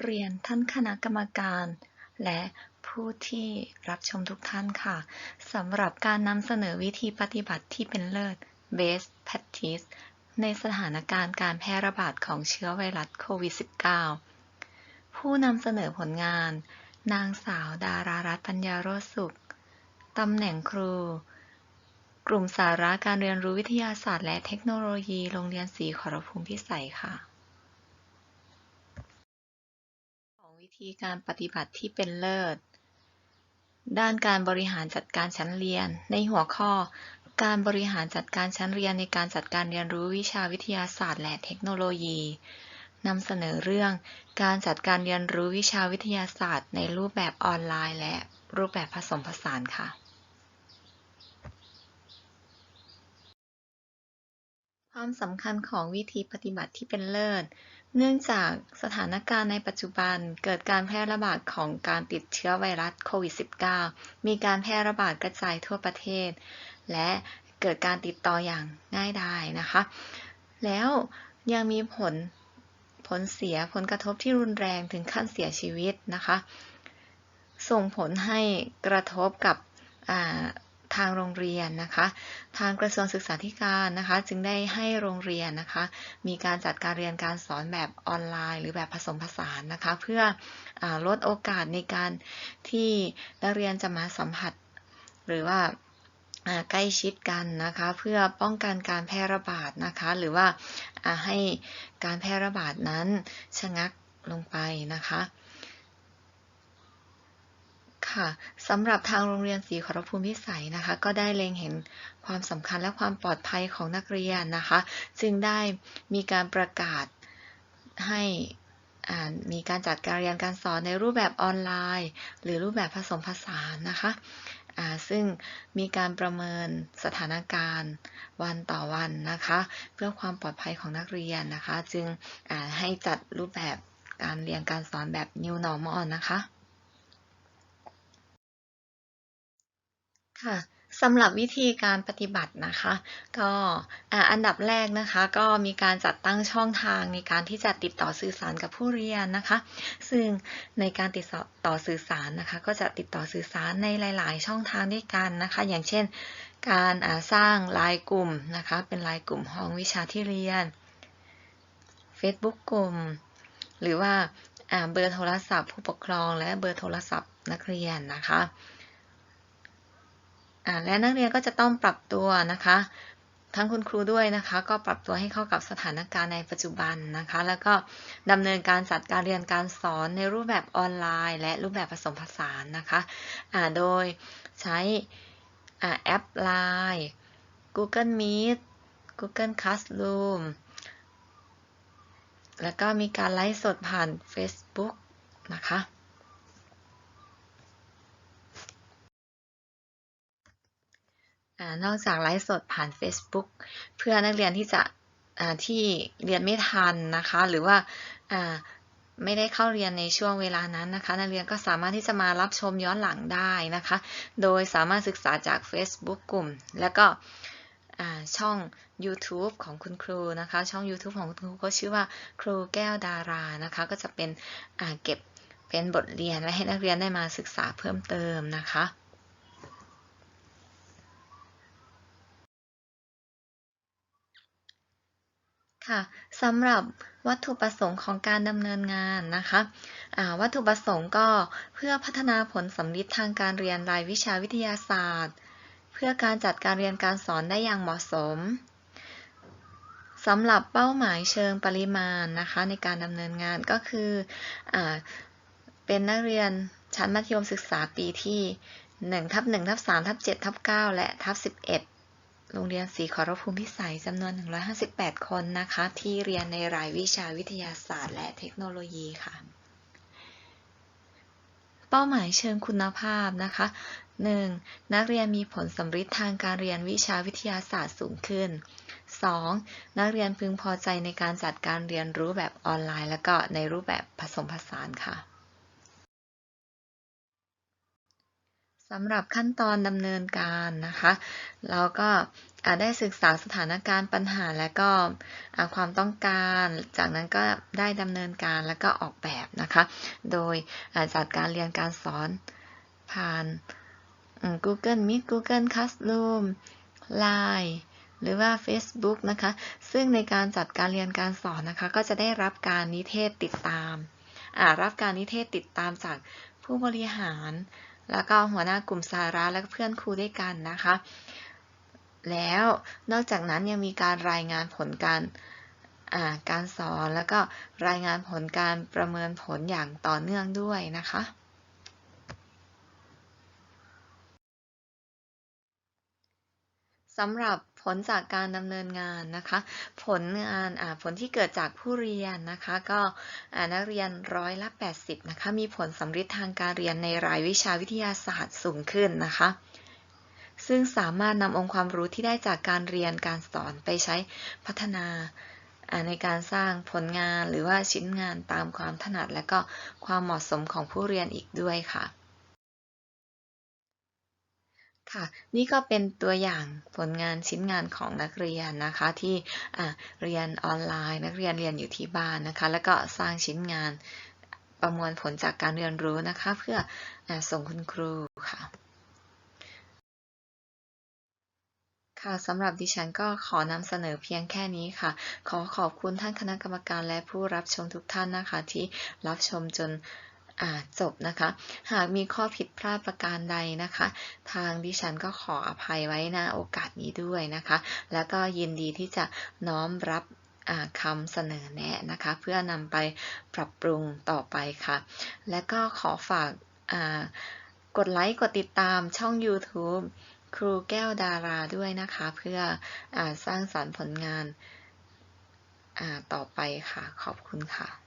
เรียนท่านคณะกรรมการ และผู้ที่รับชมทุกท่านค่ะสำหรับการนำเสนอวิธีปฏิบัติที่เป็นเลิศ Best Practice ในสถานการณ์การแพร่ระบาดของเชื้อไวรัสโควิด -19 ผู้นำเสนอผลงาน นางสาวดารารัตน์ปัญญาโรสุขตำแหน่งครู กลุ่มสาระการเรียนรู้วิทยาศาสตร์และเทคโนโลยี โรงเรียนศรีขอรภูมิพิสัยค่ะ ของวิ ธีการปฏิบัติที่เป็นเลิศ ด้านการบริหารจัดการชั้นเรียน ในหัวข้อ การบริหารจัดการชั้นเรียนในการจัดการเรียนรู้วิชาวิทยาศาสตร์ และเทคโนโลยีนำเสนอเรื่องการจัดการเรียนรู้วิชาวิทยาศาสตร์ ในรูปแบบออนไลน์ และรูปแบบผสมผสานค่ะ ความสำคัญของวิธีปฏิบัติที่เป็นเลิศ เนื่องจากสถานการณ์ในปัจจุบันเกิดการแพร่ระบาดของการติดเชื้อไวรัสโควิด -19 มีการแพร่ระบาดกระจายทั่วประเทศ และเกิดการติดต่ออย่างง่ายดายนะคะ แล้วยังมีผลผลเสียผลกระทบที่รุนแรงถึงขั้นเสียชีวิตนะคะ ส่งผลให้กระทบกับ ทางโรงเรียนนะคะ ทางกระทรวงศึกษาธิการนะคะ จึงได้ให้โรงเรียนนะคะ มีการจัดการเรียนการสอนแบบออนไลน์ หรือแบบผสมผสานนะคะ เพื่ออลดโอกาสในการที่นักเรียนจะมาสัมผัส หรือว่าใกล้ชิดกันนะคะ เพื่อป้องกันการแพร่ระบาดนะคะ หรือว่าให้การแพร่ระบาดนั้นชะงักลงไปนะคะ ค่ะสำหรับทางโรงเรียนศรีขอรภูมิพิสัยนะคะ ก็ได้เล็งเห็นความสำคัญและความปลอดภัยของนักเรียนนะคะ จึงได้มีการประกาศให้มีการจัดการเรียนการสอนในรูปแบบออนไลน์ หรือรูปแบบผสมผสานนะคะซึ่งมีการประเมินสถานการณ์วันต่อวันนะคะ เพื่อความปลอดภัยของนักเรียนนะคะ จึงให้จัดรูปแบบการเรียนการสอนแบบ New Normal นะคะ ค่ะสำหรับวิธีการปฏิบัตินะคะ ก็อันดับแรกนะคะ ก็มีการจัดตั้งช่องทางในการที่จะติดต่อสื่อสารกับผู้เรียนนะคะ ซึ่งในการติดต่อสื่อสารนะคะ ก็จะติดต่อสื่อสารในหลาย ๆ ช่องทางด้วยกันนะคะ อย่างเช่น การสร้างไลน์กลุ่มนะคะ เป็นไลน์กลุ่มห้องวิชาที่เรียน Facebook กลุ่ม หรือว่าเบอร์โทรศัพท์ ผู้ปกครองและเบอร์โทรศัพท์นักเรียนนะคะ และนักเรียนก็จะต้องปรับตัวนะคะ ทั้งคุณครูด้วยนะคะ ก็ปรับตัวให้เข้ากับสถานการณ์ในปัจจุบันนะคะ แล้วก็ดำเนินการจัดการเรียนการสอนในรูปแบบออนไลน์ และรูปแบบผสมผสานนะคะโดยใช้แอป Line Google Meet Google Classroom แล้วก็มีการไลฟ์สดผ่าน Facebook นะคะ นอกจากไลฟ์สดผ่าน Facebook เพื่อนักเรียนที่จะที่เรียนไม่ทันนะคะ หรือว่าไม่ได้เข้าเรียนในช่วงเวลานั้นนะคะ นักเรียนก็สามารถที่จะมารับชมย้อนหลังได้นะคะ โดยสามารถศึกษาจาก Facebook กลุ่ม แล้วก็ช่อง YouTube ของคุณครูนะคะ ช่อง YouTube ของคุณครูก็ชื่อว่าครูแก้วดารานะคะ ก็จะเป็นเก็บเป็นบทเรียนและให้นักเรียนได้มาศึกษาเพิ่มเติมนะคะ ค่ะสำหรับวัตถุประสงค์ของการดำเนินงานนะคะวัตถุประสงค์ก็เพื่อพัฒนาผลสำลิดทางการเรียนรายวิชาวิทยาศาสตร์ เพื่อการจัดการเรียนการสอนได้อย่างเหมาะสมสำหรับเป้าหมายเชิงปริมาณนะคะในการดำเนินงานก็คืออเป็นนักเรียนชั้นมัธยมศึกษาปีที่1ทับ1ทับ3ทับ7ทับ9และทับ11 โรงเรียนศรีขอรภูมิพิสัยจำนวน 158 คนนะคะ ที่เรียนในรายวิชาวิทยาศาสตร์ และเทคโนโลยีค่ะ เป้าหมายเชิงคุณภาพนะคะ 1. นักเรียนมีผลสำฤทธิ์ทางการเรียนวิชาวิทยาศาสตร์สูงขึ้น 2. นักเรียนพึงพอใจในการจัดการเรียนรู้แบบออนไลน์ และก็ในรูปแบบผสมผสานค่ะำหรับขั้นตอนดำเนินการนะคะ เราก็ได้ศึกษาสถานการณ์ปัญหาและก็ความต้องการ จากนั้นก็ได้ดำเนินการแล้วก็ออกแบบนะคะ โดยจัดการเรียนการสอนผ่าน Google Meet Google Classroom Line หรือว่า Facebook นะคะ ซึ่งในการจัดการเรียนการสอนนะคะ ก็จะได้รับการนิเทศติดตาม รับการนิเทศติดตามจากผู้บริหาร แล้วก็หัวหน้ากลุ่มสาระและเพื่อนครูด้วยกันนะคะ แล้วนอกจากนั้นยังมีการรายงานผลการการสอนแล้วก็รายงานผลการประเมินผลอย่างต่อเนื่องด้วยนะคะสำหรับ ผลจากการดำเนินงานนะคะ ผลงานผลที่เกิดจากผู้เรียนนะคะ ก็นักเรียนร้อยละ 80 นะคะ มีผลสำเร็จทางการเรียนในรายวิชาวิทยาศาสตร์สูงขึ้นนะคะ ซึ่งสามารถนำองค์ความรู้ที่ได้จากการเรียนการสอนไปใช้พัฒนาในการสร้างผลงานหรือว่าชิ้นงานตามความถนัดและก็ความเหมาะสมของผู้เรียนอีกด้วยค่ะ ค่ะ นี่ก็เป็นตัวอย่างผลงานชิ้นงานของนักเรียนนะคะที่เรียนออนไลน์ นักเรียนเรียนอยู่ที่บ้านนะคะ แล้วก็สร้างชิ้นงานประมวลผลจากการเรียนรู้นะคะ เพื่ออส่งคุณครูค่ะค่ะสำหรับดิฉันก็ขอนำเสนอเพียงแค่นี้ค่ะ ขอขอบคุณท่านคณะกรรมการและผู้รับชมทุกท่านนะคะ ที่รับชมจน จบนะคะ หากมีข้อผิดพลาดประการใดนะคะ ทางดิฉันก็ขออภัยไว้ณโอกาสนี้ด้วยนะคะ แล้วก็ยินดีที่จะน้อมรับคำเสนอแนะนะคะ เพื่อนำไปปรับปรุงต่อไปค่ะ และก็ขอฝากกดไลค์กดติดตามช่อง YouTube ครูแก้วดาราด้วยนะคะ เพื่ออสร้างสารรค์ผลงานต่อไปค่ะ ขอบคุณค่ะ